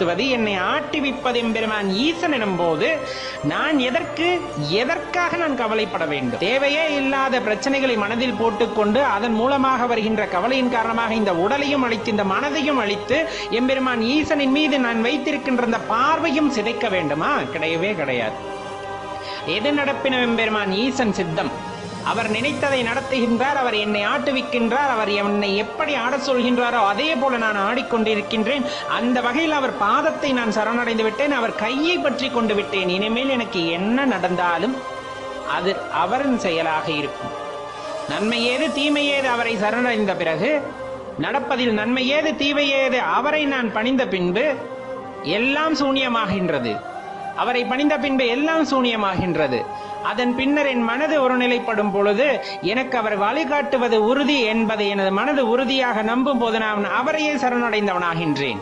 நடத்துவது என்னை ஆட்டிவிப்பது எம்பெருமான் ஈசன் எனும் போது நான் எதற்கு எதற்காக நான் கவலைப்பட வேண்டும்? தேவையே இல்லாத பிரச்சனைகளை மனதில் போட்டுக்கொண்டு அதன் மூலமாக வருகின்ற கவலையின் காரணமாக இந்த உடலையும் அழித்து இந்த மனதையும் அழித்து எம்பெருமான் ஈசனின் மீது நான் வைத்திருக்கின்ற இந்த பார்வையும் சிதைக்க வேண்டுமா? கிடையவே கிடையாது. எது நடப்பின எம்பெருமான் ஈசன் சித்தம்? அவர் நினைத்ததை நடத்துகின்றார் அவர் என்னை ஆட்டுவிக்கின்றார் அவர் என்னை எப்படி ஆடச் சொல்கின்றாரோ அதே போல நான் ஆடிக்கொண்டிருக்கின்றேன். அந்த வகையில் அவர் பாதத்தை நான் சரணடைந்து விட்டேன் அவர் கையை பற்றி கொண்டு விட்டேன். இனிமேல் எனக்கு என்ன நடந்தாலும் அது அவரின் செயலாக இருக்கும். நன்மை ஏது தீமை ஏது அவரை சரணடைந்த பிறகு நடப்பதில் நன்மை ஏது தீமை ஏது அவரை நான் பணிந்த பின்பு எல்லாம் சூனியமாகின்றது. அவரை பணிந்த பின்பு எல்லாம் சூனியமாகின்றது. அதன் பின்னர் என் மனது ஒருநிலைப்படும் பொழுது எனக்கு அவர் வழிகாட்டுவது உறுதி என்பதை எனது மனது உறுதியாக நம்பும் போது நான் அவரையே சரணடைந்தவனாகின்றேன்.